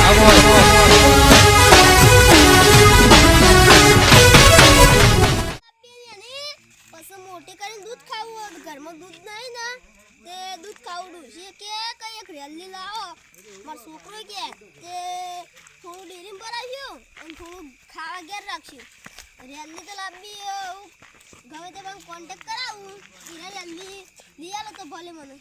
આવો આવો પછી મોટી કરીને દૂધ ખાવું ઘરમાં દૂધ નહીં ને તે દૂધ ખાવું ડૂસી કે કઈ એક રેલી લાવો મારો છોકરો કે તે થોડું ડેરી ભરાવ્યું અને થોડું ખાવા ઘેર રાખ્યું રેલી તો હું ગમે તે પણ કોન્ટેક્ટ કરાવું એને રેલી લઈ આલો તો ભલે મને.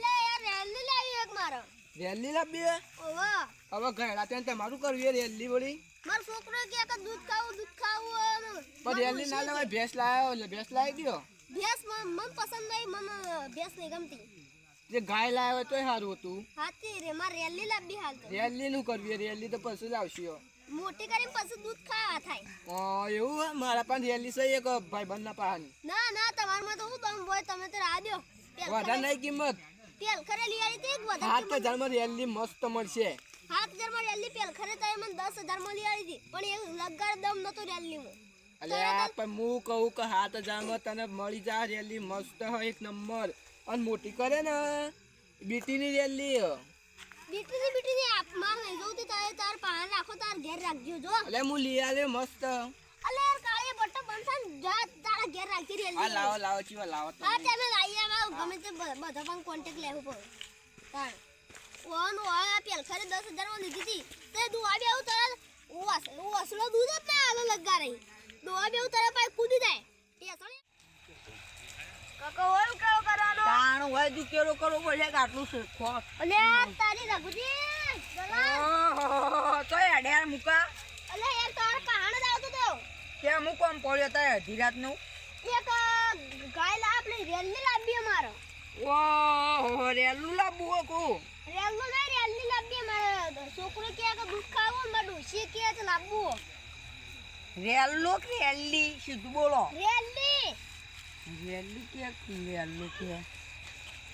રેલી લાવી મારો રેલી લાવી ઓવા હવે ઘેડા ત્યાં તમારું કરવું એ રેલી વળી. મારો છોકરો કે કે દૂધ ખાવું દૂધ ખાવું પણ રેલી ના લેવાય ભેંસ લાયો એટલે ભેંસ લાવી દો ભેંસ મન પસંદ નહીં મને ભેંસ નહીં ગમતી. જે ગાય લાવ્યો તોય સારું હતું. હાથી રે મારે રેલી લાવવી હાલ રેલી નું કરવી રેલી તો પછી આવશે. મોટી કરીને પછી દૂધ ખાવા થાય. એવું? મારા પાસે રેલી છે એક ભાઈ બંધના પાહાની. ના ના તમારમાં તો હું દમ હોય તમે તો પેલ વધારે નહીં કિંમત. તેલ ખરે લઈ આવી હતી એક વધારે સાત કિંમત. હજારમાં રેલી મસ્ત મળશે. હાથ હજારમાં રેલી પેલ ખરે તો મને દસ હજારમાં લઈ આવી હતી પણ એ લગાડ દમ નતો રેલીમાં. એટલે આ પણ હું કહું કે હાથ હજારમાં તને મળી જાય રેલી મસ્ત એક નંબર. અને મોટી કરે ને બીટીની રેલી. બીટી બીટી આપ માર નહીં તે તારે તાર પાન રાખો તાર ઘેર રાખજો જો. અલે હું લઈ આલે મસ્ત. અલે યાર કાળે બટ્ટો બનતા જા તારા ઘેર રાખી આ રેલી લાવો લાવો ચીવા લાવો હા તમે તમે લાવી આવો ગમે તે બધા પણ કોન્ટેક્ટ લેવો પડે તાર. ઓન ઓય પેલ ખરે દસમાં લીધી હતી. તે દુઆ બી આવું તરત ઓસ ઓસલો દૂધ જ ના આલો લગા રહી દુઆ બી આવું તરત પાઈ કૂદી જાય. એ કાકા ઓલ કરવાનો તાણ હોય તું કેરો કરવો પડશે કે આટલું શીખો અલે તારી રઘુજી ગલા તો અડ્યાર મુકા. અલે યાર તાર કહાણ જ આવતો તો. કે હું કોમ પડ્યો તા અડધી રાતનું? એક ગાય લાભ લઈ રેલ રેલી લાવી અમારો. ઓહો રેલું હો કો લઈ રેલની લાવી અમારો. છોકરો કે કે દૂધ ખાવો મારે શી કે છે લાવવું. રેલો કે રેલ્લી સીધું બોલો. રેલ્લી રેલી કે રેલું કે?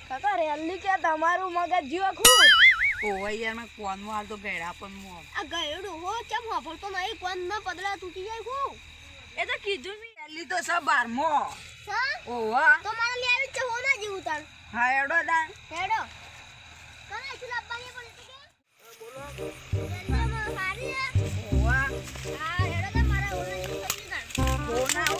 કાકા રેલી કે તમારું મગજ જીવો ખું ઓહો યાર મેં કોનમાં હાલ તો ગેડા પણ મો આ ગયડું હો કેમ વાપરતો નહીં કોન ના પદરા તૂટી જાય ખું એ તો કીધું મી રેલી તો સબ બારમો. હા? ઓવા તો મારે લઈ આવી છે હો ના જીવું તાર હા એડો દાન હેડો. કને શું લાવવાની પણ રેલીમાં સારી હે. ઓહો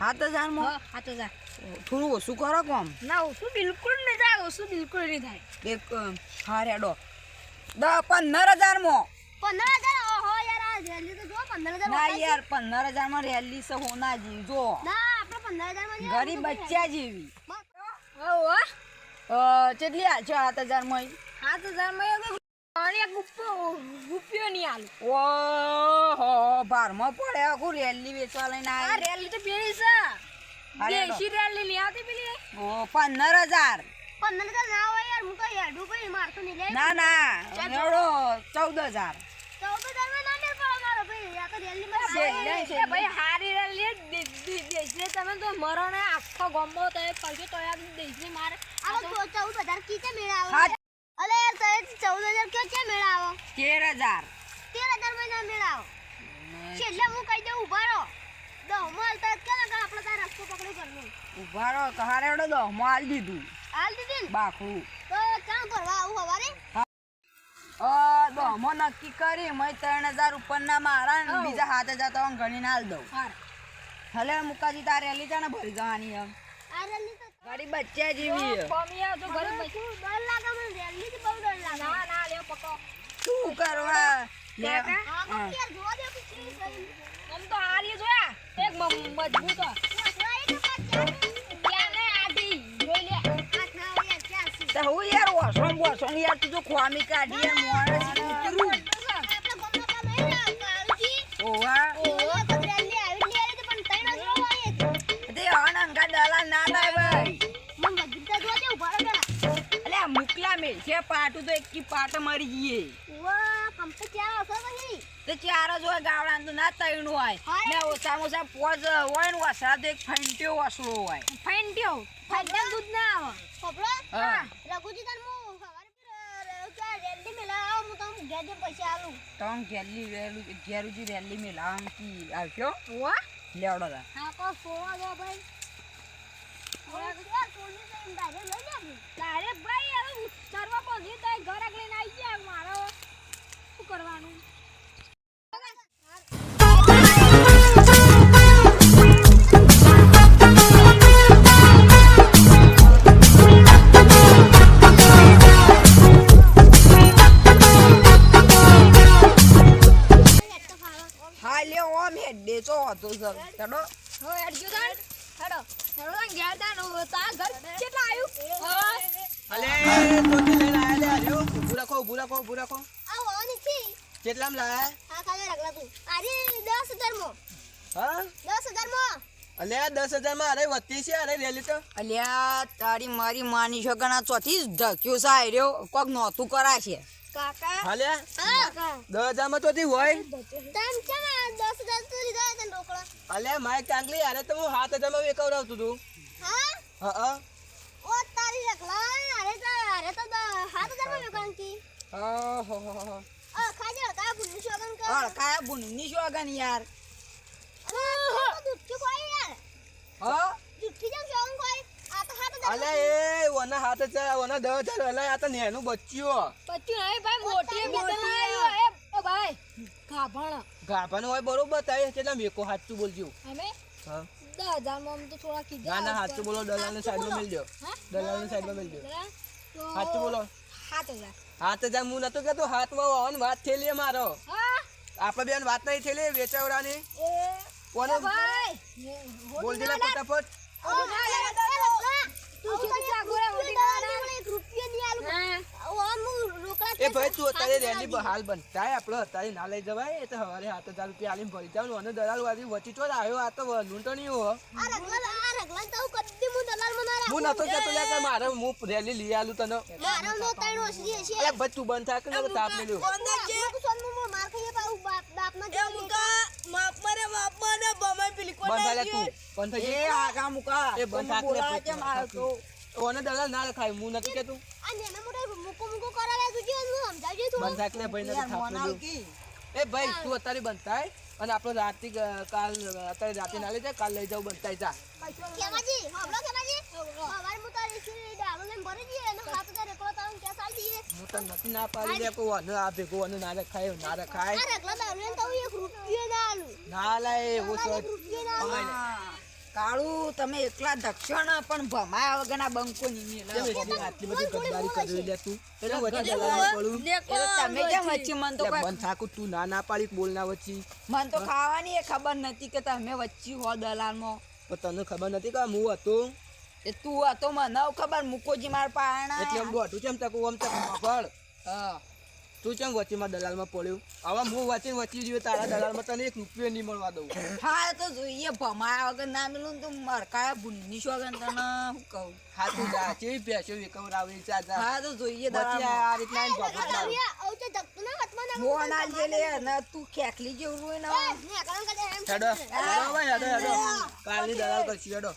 સાત હજારમાં હા તો થોડું ઓછું કરો કોમ. ના ઓછું બિલકુલ નહીં થાય ઓછું બિલકુલ નહીં થાય. એક હા રેડો. દસ પંદર હજારમાં પંદર હજાર ઓહો યાર રેલી તો જો પંદર હજાર ના યાર પંદર હજારમાં રેલી છે હોના જેવી જો ના આપણે પંદર હજારમાં ગરીબ બચ્ચા જેવી. અ, કેટલી આ છે સાત હજારમાં સાત હજાર માં એક રૂપિયો નહીં આલું. ઓહો બારમાં પડે આખું રેલી વેચવા લઈને આ રેલી તો પેલી છે. દેશી રેલી નહીં આવતી પેલી? ઓ પંદર હજાર. પંદર હજાર ના હોય યાર હું તો હેડું કઈ મારતો નહીં લે ના ના ચૌદ હજાર. ચૌદ હજારમાં ના મેળ પડે મારો ભાઈ આ તો રેલી માં છેલ્લે, છેલ્લે. ભાઈ હારી રેલી દેશી તમે તો મરો આખો ગમો તો પૈસો તો યાર દેશી મારે. આ ચૌદ હજાર કીતે મેળા. તો ચૌદ હજાર કયો કે મેળ તેર હજાર. તેર હજારમાં ના છેલ્લે હું કહી દઉં ઊભા રહો. દહ હાલતા જ કે આપણે તાર રસ્તો પકડી કરવું. ઊભા રહો તો હારે રેડો દો માલ દીધું. હાલ દીધી ને? બાકડું તો કામ આવું હવારે? નક્કી કરી મેં ત્રણ હજાર ઉપરના મારા ને બીજા હાથ હજાર તો ગણીને હાલ દઉં. હલે મુકાજી તારે રેલી છે ને ભરી જવાની એમ. આ રેલી ગાડી બચ્ચા જેવી છે. કોમિયા તો ઘરે બચું ડર લાગે મને? રેલી થી બહુ ડર લાગે. ના ના લ્યો પકો શું કરવા? લે આ. યાર જોવા દે કરી આમ તો હારી જોયા. એક મજબૂત તો હું યાર ઓસણ બોસણ યાર તું જો ખ્વામી કાઢી મોડે ઉતરું. પાટું તો એક પાટ મરી ગઈ તે ચાર જ હોય ગાવડા તો ના ત્રણ હોય. ને ઓછામાં ઓછા પોજ હોય ને વસરા તો એક ફેન્ટ્યો વસરો હોય. ફેન્ટ્યો ફેન્ટ્યો દૂધ ના આવે. ખબરો? હા. રઘુજી હું હું ઘેર પૈસા આલું. ઘેરલી વેલું ઘેરુજી રેલી મેલામ કી આવશો લેવડો હા કો સોવા દો ભાઈ. તારે ભાઈ હવે ઉતરવા તો ઘર આગળ લઈને આવી ગયા મારો શું કરવાનું કેટલામ લાયા હજારમાં અરે છે અલ્યા છોકરા ચોથી ધક્યો સાય રહ્યો કોક નોતું કાકા હાલે કાકા કાંગલી અરે તો હું હાથ હજારમાં વેકવડાવતું તું હા ઓ અરે તો અરે તો હાથ હજારમાં વેચાણ કી હા, હો, હો, હો. અ ખાજે કા બુદ્ધિ શોગન કર. અળકાયા બુનની શોગન યાર. અરે દુઃખી કોઈ યાર. હા? દુઃખી જમ શોગન કોઈ આ તો હાથ હજાર અલે એ ઓના હાથ છે ઓના દસ હજાર અલે આ તો નેનું બચ્યું પછી હે ભાઈ મોટી મોટી આવ્યો એ ઓ ભાઈ ગાભણ. ગાભાનું હોય બરોબર તારે કેટલા મેકો હાચું બોલજો. અમે? હા. દસ હજારમાં આમ તો થોડા કીધા ના ના સાચું બોલો દલાલને સાઈડમાં મેલજો ને સાઈડમાં મેલજો તો હાચું બોલો. સાત હજાર. હાથ હજાર હું નતો કેતો હાથમાં આવવાનો વાત થયેલી મારો. આપડે આપણે બેન વાત નહીં થયેલી વેચાવડાની. એ કોને? બોલ દે ફટાફટ ઓ ના રખલા તું તું કે કેટલા ગોળા મોટી ના એક રૂપિયો ની આલું હા ઓ હું રોકડા એ ભાઈ તું અત્યારે રેલી હાલ બનતા આપણો અત્યારે ના લઈ જવાય. એ તો હવારે સાત હજાર રૂપિયા આલીને ભરી જાવ અને દલાલ વાળી વચ્ચે તો આવ્યો. આ તો લૂંટણી નહીં હો. આ રખલા આ રખલા તો હું નતો કેતો લે કે મારે હું રેલી લઈ આલું તને. અલે ભાઈ તું બંધ થાક ને તાપ મેલ્યો તું સોનું માર ખાઈએ બાપ બાપ ના જો બંધ થાલે તું. બંધ થઈ એ આગા મુકા. એ બંધ થાક ને બોલાવે પછી કેમ તો. ઓને દલાલ ના રખાય. હું નથી કેતું. મુકો મુકો કરાવે હું સમજાવજે ને ભાઈ કી. એ ભાઈ તું અત્યારે બંધાય અને આપણો રાતે કાલ અત્યારે રાતે ના લઈ જાય કાલ લઈ જાવ બંધાય જા. કેમાજી હબળો કેમાજી. હવાર મુ તારી શ્રી ડાળો ને ભરી દીએ અને હાથ તારે એકલો તારું કે સાલ દીએ હું તો નથી ના પાડી દે કોઈ અને આ ભેગો અને ના રખાય ના રખાય. દારૂ ને તો એક રૂપિયો ના આલું. ના લાય રૂપિયો ના. કાળુ તમે એકલા દક્ષિણ પણ ભમાયા વગરના બંકો ની આટલી બધી ગદ્દારી કરી લે તું? એટલે વચ્ચે પડું તમે કેમ વચ્ચે મન તો તું ના ના પાડી બોલ ના વચ્ચે. મન તો ખાવાની એ ખબર નથી કે તમે વચ્ચે હો દલાલમાં. પણ તને ખબર નથી કે હું હતો? એ તું હતો મને ખબર મુકોજી માર પાણા એટલે આમ દોઢું ચેમ તકું આમ તક હા. તું ચમ વચ્ચેમાં દલાલમાં પડ્યો? હવે હું વચ્ચે વચ્ચે જોઈએ તારા દલાલમાં તને એક રૂપિયો નહીં મળવા દઉં. હા તો જોઈએ. ભમાયા વગર ના મેલું ને તો મરકાયા ભૂંડી છો વગર તને શું કહું? હા તું જા. કેવી ભેંસો વિકવરાવી? ચા જા. હા તો જોઈએ દલાલ આ રીતના ભગત મારું. આવ તો ના હાથમાં ના લે ને તું ખેકલી જેવું હોય ને ને હેડો. હેડો હેડો હેડો. કાલની દલાલ કરશી હેડો.